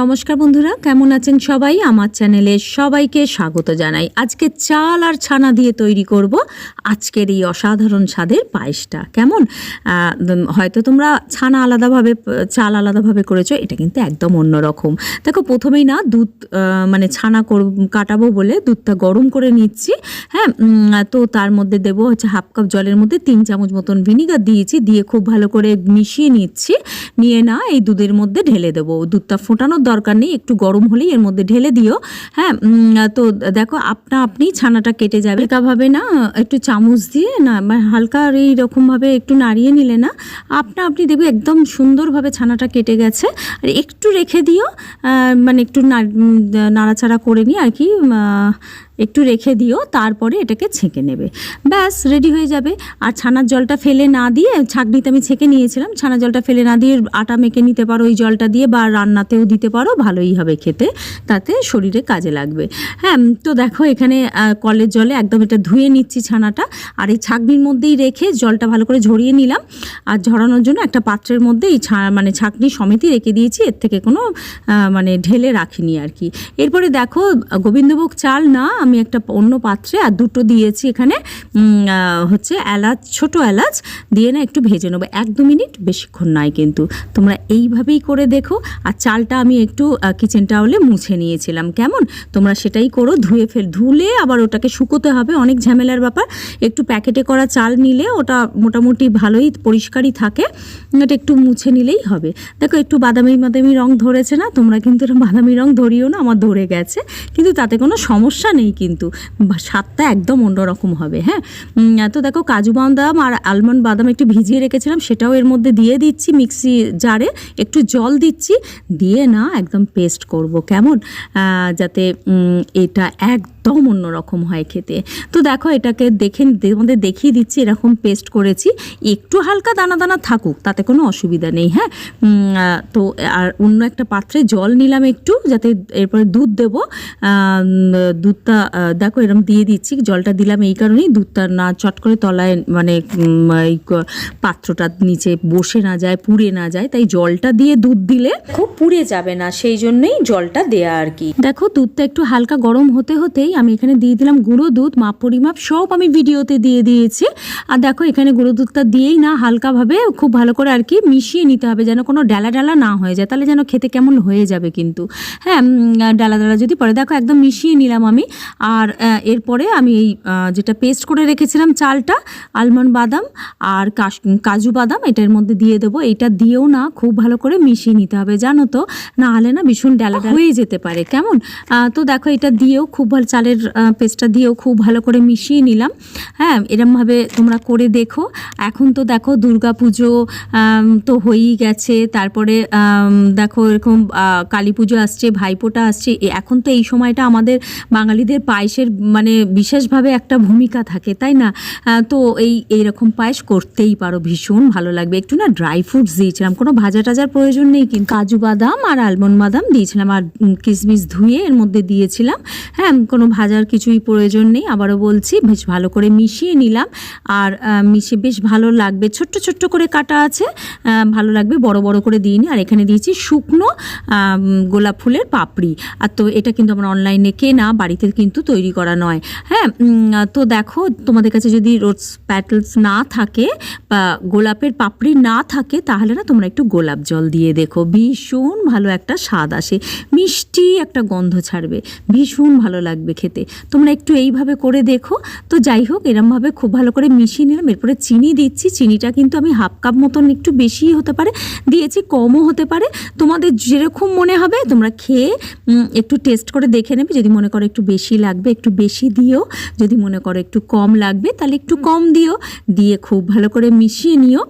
নমস্কার বন্ধুরা, কেমন আছেন সবাই? আমার চ্যানেলে সবাইকে স্বাগত জানাই। আজকে চাল আর ছানা দিয়ে তৈরি করব। আজকের এই অসাধারণ স্বাদের পায়েসটা। কেমন? হয়তো তোমরা ছানা আলাদাভাবে, চাল আলাদাভাবে করেছ, এটা কিন্তু একদম অন্যরকম দেখো, প্রথমেই না দুধ মানে ছানা কাটাবো বলে দুধটা গরম করে নিচ্ছি। হ্যাঁ তো তার মধ্যে দেবো হচ্ছে হাফ কাপ জলের মধ্যে তিন চামচ মতন ভিনিগার দিয়েছি, দিয়ে খুব ভালো করে মিশিয়ে নিচ্ছি। নিয়ে না এই দুধের মধ্যে ঢেলে দেবো। দুধটা ফোটানোর দরকার নেই, একটু গরম হলেই এর মধ্যে ঢেলে দিও। হ্যাঁ তো দেখো, আপনা আপনি ছানাটা কেটে যাবে। ভাবে না, একটু চামচ দিয়ে না মানে হালকা আর এইরকমভাবে একটু নাড়িয়ে নিলে না, আপনা আপনি দেখবে একদম সুন্দরভাবে ছানাটা কেটে গেছে। আর একটু রেখে দিও মানে একটু নাড়াচাড়া করে নিয়ে আর কি একটু রেখে দিও, তারপরে এটাকে ছেঁকে নেবে। ব্যাস, রেডি হয়ে যাবে। আর ছানার জলটা ফেলে না দিয়ে, ছাঁকনিতে আমি ছেঁকে নিয়েছিলাম, ছানার জলটা ফেলে না দিয়ে আটা মেখে নিতে পারো ওই জলটা দিয়ে, বা রান্নাতেও দিতে পারো, ভালোই হবে খেতে। তাতে শরীরে কাজে লাগবে। হ্যাঁ তো দেখো এখানে কলের জলে একদম এটা ধুয়ে নিচ্ছি ছানাটা। আর এই ছাঁকনির মধ্যেই রেখে জলটা ভালো করে ঝরিয়ে নিলাম। আর ঝরানোর জন্য একটা পাত্রের মধ্যে এই ছা মানে ছাঁকনি সমেতই রেখে দিয়েছি। এর থেকে কোনো মানে ঢেলে রাখিনি আর কি। এরপরে দেখো, গোবিন্দভোগ চাল না, আমি একটা অন্য পাত্রে আর দুটো দিয়েছি এখানে হচ্ছে এলাচ, ছোট এলাচ, দিয়ে না একটু ভেজে নেব। এক দু মিনিট, বেশিক্ষণ নয় কিন্তু। তোমরা এইভাবেই করে দেখো। আর চালটা আমি একটু কিচেন টাওয়ালে মুছে নিয়েছিলাম। কেমন? তোমরা সেটাই করো, ধুয়ে ফেল, ধুলে আবার ওটাকে শুকোতে হবে, অনেক ঝামেলার ব্যাপার। একটু প্যাকেটে করা চাল নিলে ওটা মোটামুটি ভালোই পরিষ্কারই থাকে, এটা একটু মুছে নিলেই হবে। দেখো, একটু বাদামি বাদামি রং ধরেছে না? তোমরা কিন্তু এটা বাদামি রং ধরিও না, আমার ধরে গেছে। কিন্তু তাতে কোনো সমস্যা নেই কিন্তু স্বাদটা একদম অন্যরকম হবে হ্যাঁ? তো দেখো, কাজু বাদাম আর আলমন্ড বাদাম একটু ভিজিয়ে রেখেছিলাম, সেটাও এর মধ্যে দিয়ে দিচ্ছি, মিক্সি জারে একটু জল দিচ্ছি, দিয়ে না একদম পেস্ট করব। কেমন? যাতে এটা এটা একদম অন্যরকম হয় খেতে। তো দেখো এটাকে দেখে তোমাদের দেখিয়ে দিচ্ছি, এরকম পেস্ট করেছি। একটু হালকা দানা দানা থাকুক, তাতে কোনো অসুবিধা নেই হ্যাঁ? তো আর অন্য একটা পাত্রে জল নিলাম একটু, যাতে এরপরে দুধ দেবো। দুধটা দেখো এরকম দিয়ে দিচ্ছি, জলটা দিলাম এই কারণেই দুধটা না চট করে তলায় মানে এই ক- পাত্রটা নিচে বসে না যায়, পুড়ে না যায়, তাই জলটা দিয়ে দুধ দিলে খুব পুড়ে যাবে না, সেই জন্যই জলটা দেয়া আর কি। দেখো দুধটা একটু হালকা গরম হতে হতেই আমি এখানে দিয়ে দিলাম গুঁড়ো দুধ মাপ পরিমাপ সব আমি ভিডিওতে দিয়ে দিয়েছি। আর দেখো এখানে গুঁড়ো দুধটা দিয়েই না হালকাভাবে খুব ভালো করে আর কি মিশিয়ে নিতে হবে যেন কোনো ডালা ডালা না হয়ে যায় তাহলে যেন খেতে কেমন হয়ে যাবে কিন্তু। হ্যাঁ ডালা ডালা যদি পরে দেখো একদম মিশিয়ে নিলাম আমি। আর এরপরে আমি এই যেটা পেস্ট করে রেখেছিলাম চালটা আলমন্ড বাদাম আর কাশ- কাজু বাদাম এটার মধ্যে দিয়ে দেবো। এটা দিয়েও না খুব ভালো করে মিশিয়ে নিতে হবে জানো তো? না হলে না ভীষণ ডালা হয়ে যেতে পারে কেমন? তো দেখো এটা দিয়েও খুব ভালো চালের পেস্টটা দিয়েও খুব ভালো করে মিশিয়ে নিলাম। হ্যাঁ এরমভাবে তোমরা করে দেখো। এখন তো দেখো দুর্গা পুজো তো হয়েই গেছে। তারপরে দেখো এরকম কালী পুজো আসছে, ভাইফোঁটা আসছে। এখন তো এই সময়টা আমাদের বাঙালিদের পায়েসের মানে বিশেষভাবে একটা ভূমিকা থাকে, তাই না? তো এই, এইরকম পায়েস করতেই পারো ভীষণ ভালো লাগবে। একটু না ড্রাই ফ্রুটস দিয়েছিলাম। কোনো ভাজা টাজার প্রয়োজন নেই কিন্তু। কাজু বাদাম আর আলমন্ড বাদাম দিয়েছিলাম আর কিশমিশ ধুয়ে এর মধ্যে দিয়েছিলাম। হ্যাঁ কোনো ভাজার কিছুই প্রয়োজন নেই। আবারও বলছি, বেশ ভালো করে মিশিয়ে নিলাম। আর মিশিয়ে বেশ ভালো লাগবে। ছোট্ট ছোট্ট করে কাটা আছে। ভালো লাগবে, বড় বড় করে দিইনি। আর এখানে দিয়েছি শুকনো গোলাপ ফুলের পাপড়ি। আর তো এটা কিন্তু আমরা অনলাইনে কেনা, বাড়িতে কিন্তু তৈরি করা নয়। হ্যাঁ তো দেখো, তোমাদের কাছে যদি রোজ প্যাটেলস না থাকে বা গোলাপের পাপড়ি না থাকে, তাহলে না তোমরা একটু গোলাপ জল দিয়ে দেখো। ভীষণ ভালো একটা স্বাদ আসে। মিষ্টি একটা গন্ধ ছাড়বে। ভীষণ ভালো লাগবে খেতে। তোমরা একটু এইভাবে করে দেখো। তো যাই হোক, এরমভাবে খুব ভালো করে মিশিয়ে নিলাম। এরপরে চিনি দিচ্ছি। চিনিটা কিন্তু আমি হাফ কাপ মতন একটু বেশি হতে পারে। দিয়েছি, কমও হতে পারে। তোমাদের যেরকম মনে হবে, তোমরা খেয়ে একটু টেস্ট করে দেখে নেবে। যদি মনে করো একটু বেশি লাগবে, একটু বেশি দিও। যদি মনে করো একটু কম লাগবে, তাহলে একটু কম দিও। দিয়ে খুব ভালো করে মিশিয়ে নিও।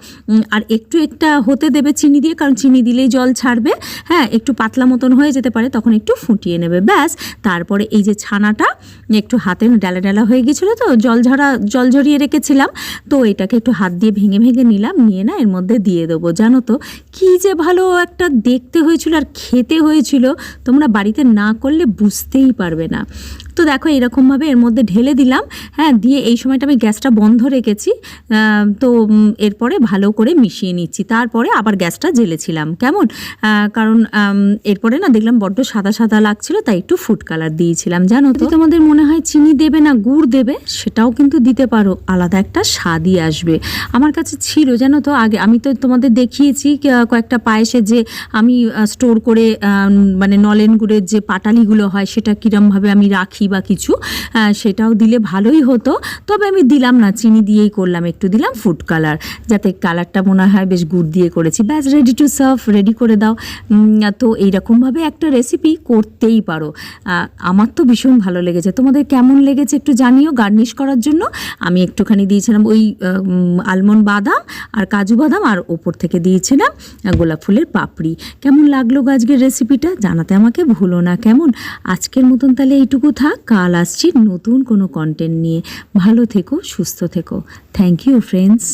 আর একটু একটা হতে দেবে চিনি দিয়ে, কারণ চিনি দিলেই জল ছাড়বে। হ্যাঁ একটু পাতলা মতন হয়ে যেতে পারে, তখন একটু ফুটিয়ে নেবে। ব্যাস। তারপরে এই যে ছানাটা একটু হাতে ডালা ডালা হয়ে গেছিল তো, জল ঝরা, জল ঝরিয়ে রেখেছিলাম। তো এটাকে একটু হাত দিয়ে ভেঙে ভেঙে নিলাম, নিয়ে না এর মধ্যে দিয়ে দেবো। জানো তো, কী যে ভালো একটা দেখতে হয়েছিল আর খেতে হয়েছিল, তোমরা বাড়িতে না করলে বুঝতেই পারবে না। তো দেখো এরকমভাবে এর মধ্যে ঢেলে দিলাম। হ্যাঁ দিয়ে এই সময়টা আমি গ্যাসটা বন্ধ রেখেছি। তো এরপরে ভালো করে মিশিয়ে নিচ্ছি। তারপরে আবার গ্যাসটা জ্বেলেছিলাম। কেমন? কারণ এরপরে না দেখলাম বড্ড সাদা সাদা লাগছিল, তাই একটু ফুড কালার দিয়েছিলাম। জানো তো? তোমাদের মনে হয় চিনি দেবে না গুড় দেবে? সেটাও কিন্তু দিতে পারো। আলাদা একটা স্বাদই আসবে। আমার কাছে ছিল, জানো তো? আগে আমি তো তোমাদের দেখিয়েছি কয়েকটা পায়েসে যে আমি স্টোর করে মানে নলেন গুড়ের যে পাটালিগুলো হয়, সেটা কিরমভাবে আমি রাখি। বা কিছু সেটাও দিলে ভালোই হতো। তবে আমি দিলাম না, চিনি দিয়েই করলাম, একটু দিলাম ফুড কালার যাতে কালারটা মনে হয় বেশ গুড় দিয়ে করেছি। ব্যাস রেডি টু সার্ভ রেডি করে দাও। তো এইরকমভাবে একটা রেসিপি করতেই পারো। আমার তো ভীষণ ভালো লেগেছে। তোমাদের কেমন লেগেছে একটু জানিও গার্নিশ করার জন্য। আমি একটুখানি দিয়েছিলাম ওই আলমন্ড বাদাম আর কাজু বাদাম, আর ওপর থেকে দিয়েছিলাম গোলাপ ফুলের পাপড়ি। কেমন লাগল আজকের রেসিপিটা জানাতে আমাকে ভুলো না, কেমন? আজকের মতন তাহলে এইটুকু থাক। কাল আসছি নতুন কোনো কন্টেন্ট নিয়ে। ভালো থেকো সুস্থ থেকো। Thank you friends